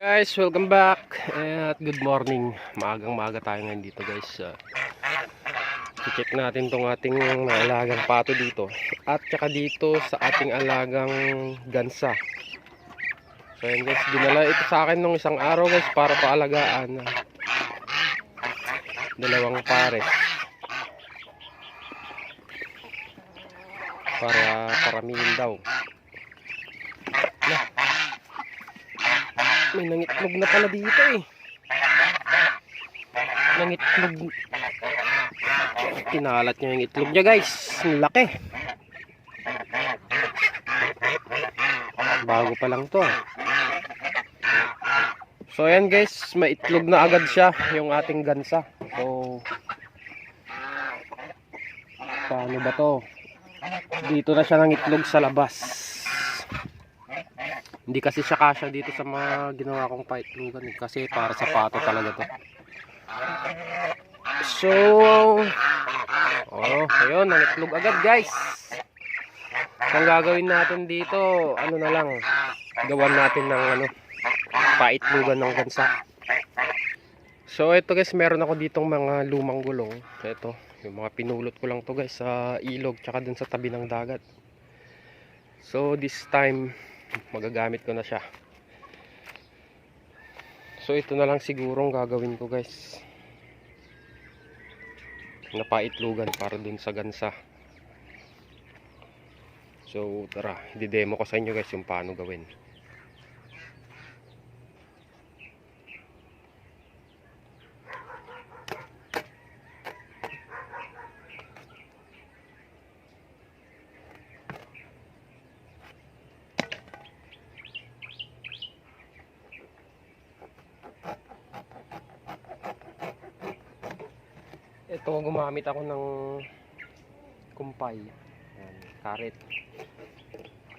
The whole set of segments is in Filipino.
Guys, welcome back at good morning. Maagang maaga tayo ngayon dito guys. Uh, check natin tong ating alagang pato dito. At saka dito sa ating alagang gansa. So yun guys, dinala ito sa akin nung isang araw guys para paalagaan. Dalawang pares. Para paramihin daw. May nangitlog na pala dito eh. Nangitlog. Kinalat niya yung itlog niya guys. Ang laki. Bago pa lang to. ah. So ayan guys, may itlog na agad siya yung ating gansa. So paano ba to? Dito na siya ng itlog sa labas. Hindi kasi siya kasya dito sa mga ginawa kong paitlugan eh. Kasi para sa pato talaga to. So, oh, ayun, nangitlog agad guys. So, ang gagawin natin dito, ano na lang, gawan natin ng ano, paitlugan ng gansa. So, ito guys, meron ako ditong mga lumang gulong. Ito, yung mga pinulot ko lang to guys sa ilog tsaka dun sa tabi ng dagat. So, this time, magagamit ko na siya. So ito na lang sigurong gagawin ko guys. Napaitlugan para dun sa gansa. So tara i-demo ko sa inyo guys yung paano gawin ito gumamit ako ng kumpay. Yan, karet.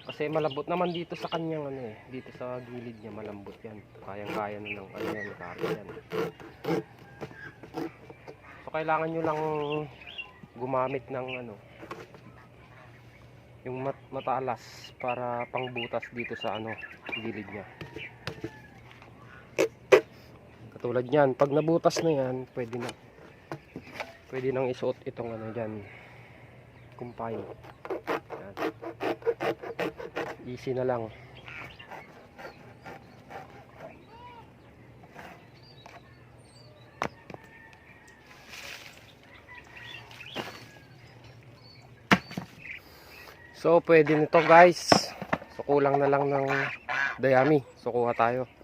Kasi malambot naman dito sa kanyang ano eh. Dito sa gilid niya malambot yan. Kayang kaya na ng ano yan karet yan. So kailangan nyo lang gumamit ng ano yung mat matalas para pangbutas dito sa ano gilid niya. Katulad niyan pag nabutas na yan pwede na pwede nang isuot itong ano dyan. Kumpay. Yan. easy na lang. So pwede nito guys. So kulang na lang ng dayami. So kuha tayo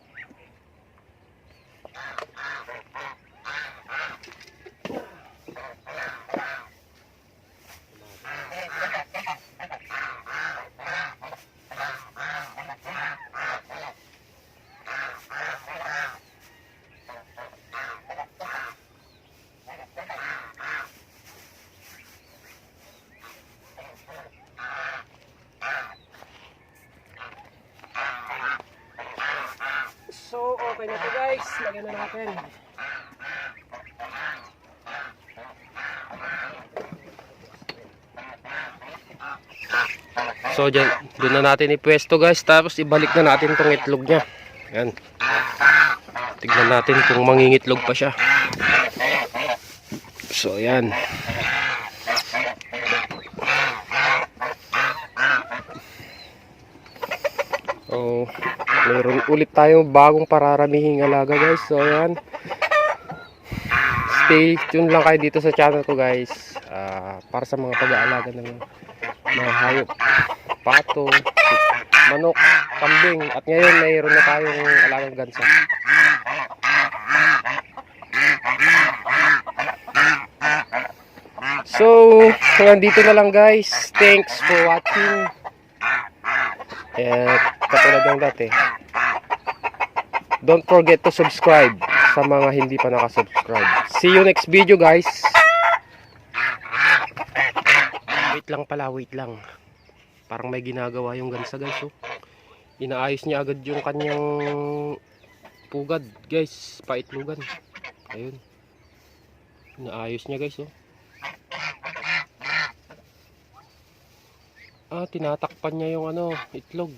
So, okay na to guys. Lagyan na natin. So, dyan, doon na natin ipwesto guys. Tapos, ibalik na natin tong itlog niya. Yan. Tignan natin kung mangingitlog pa siya. So, yan. So, meron ulit tayong bagong pararamihing alaga guys. So, ayan. Stay tuned lang kayo dito sa channel ko guys. Ah, para sa mga pag-aalaga ng mga hayop. Pato, manok, kambing. At ngayon, mayroon na tayong alagang gansa. So, hanggang dito na lang guys. Thanks for watching. At katulad ng dati, don't forget to subscribe sa mga hindi pa nakasubscribe. See you next video guys. Wait lang pala, wait lang. Parang may ginagawa yung gansa guys. Oh. Inaayos niya agad yung kanyang pugad guys. Paitlugan. Ayun. Inaayos niya guys. Oh. Ah, tinatakpan niya yung ano, itlog.